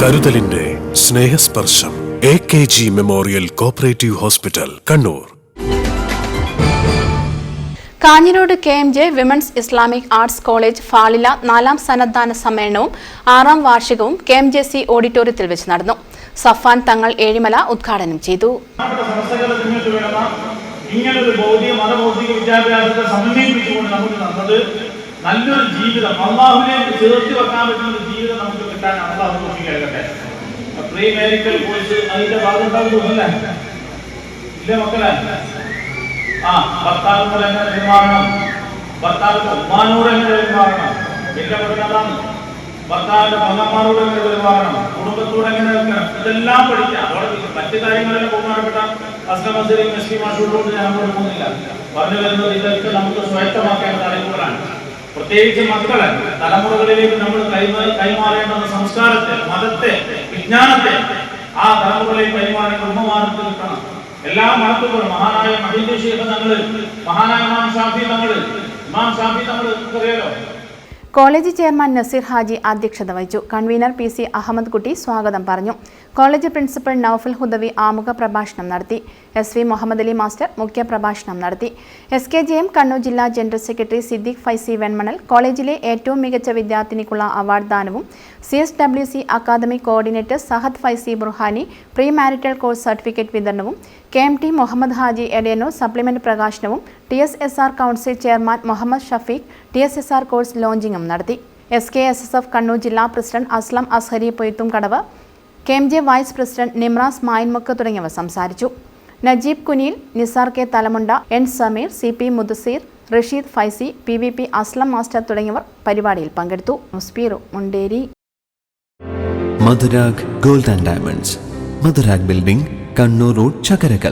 കരുതലിന്റെ Snehasparsham A K G memorial cooperative hospital Kannur. Kanhirode K M J women's Islamic arts college ഫാളില നാലാം സന്നദ്ധാന സമ്മേളനവും ആറാം വാർഷികവും K M J C ഓഡിറ്റോറിയത്തിൽ വെച്ച് നടന്നു. സഫാൻ തങ്ങൾ ഏഴിമല ഉദ്ഘാടനം ചെയ്തു. നമ്മുടെ സമസ്തകൾ നിങ്ങൾക്ക് വേണമെന്ന ഇങ്ങനൊരു ഭൗതിക മതഭൗതിക വിദ്യാഭ്യാസത്തെ സമന്വയിപ്പിച്ചുകൊണ്ട് നമുക്ക് നല്ലൊരു ജീവിതം. അള്ളാഹുവിനെ ചേർത്ത് വെക്കാൻ പറ്റുന്ന കിട്ടാൻ അള്ളാഹു നോക്കി കേൾക്കട്ടെ പ്രീ മെഡിക്കൽ കോഴ്സ് അതിന്റെ ഭാഗം ഉണ്ടാവും അല്ലേ മക്കളെ? ആ ഭർത്താവിനോട് എങ്ങനെ പെരുമാറണം? ഭർത്താവിന്റെ ഉമ്മാനോട് എങ്ങനെ പെരുമാറണം? എന്റെ പഠനം അതാണ്. ഭർത്താവിന്റെ പങ്കന്മാരോട് എങ്ങനെ പെരുമാറണം? കുടുംബത്തോട് എങ്ങനെ നിൽക്കണം? ഇതെല്ലാം പഠിക്കാം. അവിടെ മറ്റു കാര്യങ്ങളെല്ലാം ബഹുമാനപ്പെട്ട അസ്ലമസരി മെസ്സി മാഷോട് ഞാൻ അങ്ങോട്ട് പോകുന്നില്ല. പറഞ്ഞു വരുന്നത് ഇതൊക്കെ നമുക്ക് സ്വായത്തമാക്കേണ്ട തലമുറകളാണ് പ്രത്യേകിച്ച് മക്കളെ തലമുറകളിലേക്ക് നമ്മൾ കൈമാറി കൈമാറേണ്ട സംസ്കാരത്തെ മതത്തെ വിജ്ഞാനത്തെ ആ തലമുറയിലേക്ക് കൈമാറേണ്ട ഉമ്മമാർക്ക് കിട്ടണം എല്ലാ മതത്തുകളും മഹാനായ മഹീന്ദ് തങ്ങൾ മഹാനായ ഇമാം ഷാഫി തങ്ങൾ ഇമാം ഷാഫി തങ്ങൾ അറിയാലോ? കോളേജ് ചെയർമാൻ നസീർ ഹാജി അധ്യക്ഷത വഹിച്ചു. കൺവീനർ പി സി അഹമ്മദ് കുട്ടി സ്വാഗതം പറഞ്ഞു. കോളേജ് പ്രിൻസിപ്പൽ നൌഫൽ ഹുദവി ആമുഖ പ്രഭാഷണം നടത്തി. S V Muhammad Ali master മുഖ്യ പ്രഭാഷണം നടത്തി. S K J M Kannur ജില്ലാ ജനറൽ സെക്രട്ടറി സിദ്ദിഖ് ഫൈസി വെൺമണൽ കോളേജിലെ ഏറ്റവും മികച്ച വിദ്യാർത്ഥിനിക്കുള്ള award ദാനവും C S W C academy coordinator Sahad Faizy Burhani pre marital course certificate വിതരണവും K M T Muhammad Haji എഡേനോ supplement പ്രകാശനവും T S S R council chairman Muhammad Shafeeq T S S R course ലോഞ്ചിങ്ങും നടത്തി. S K S S F Kannur ജില്ലാ president Aslam Azhari Poythumkadavu K M J vice president Nimras Mayinmukku തുടങ്ങിയവർ സംസാരിച്ചു. Najeeb Kuniyil Nisar K Thalamunda N Sameer C P Mudasir Rasheed Faizy P V P Aslam master തുടങ്ങിയവർ പരിപാടിയിൽ പങ്കെടുത്തു. മുസ്പീറു Munderi. Madhurag gold and diamonds. Madhurag building Kannur road Chakkarakal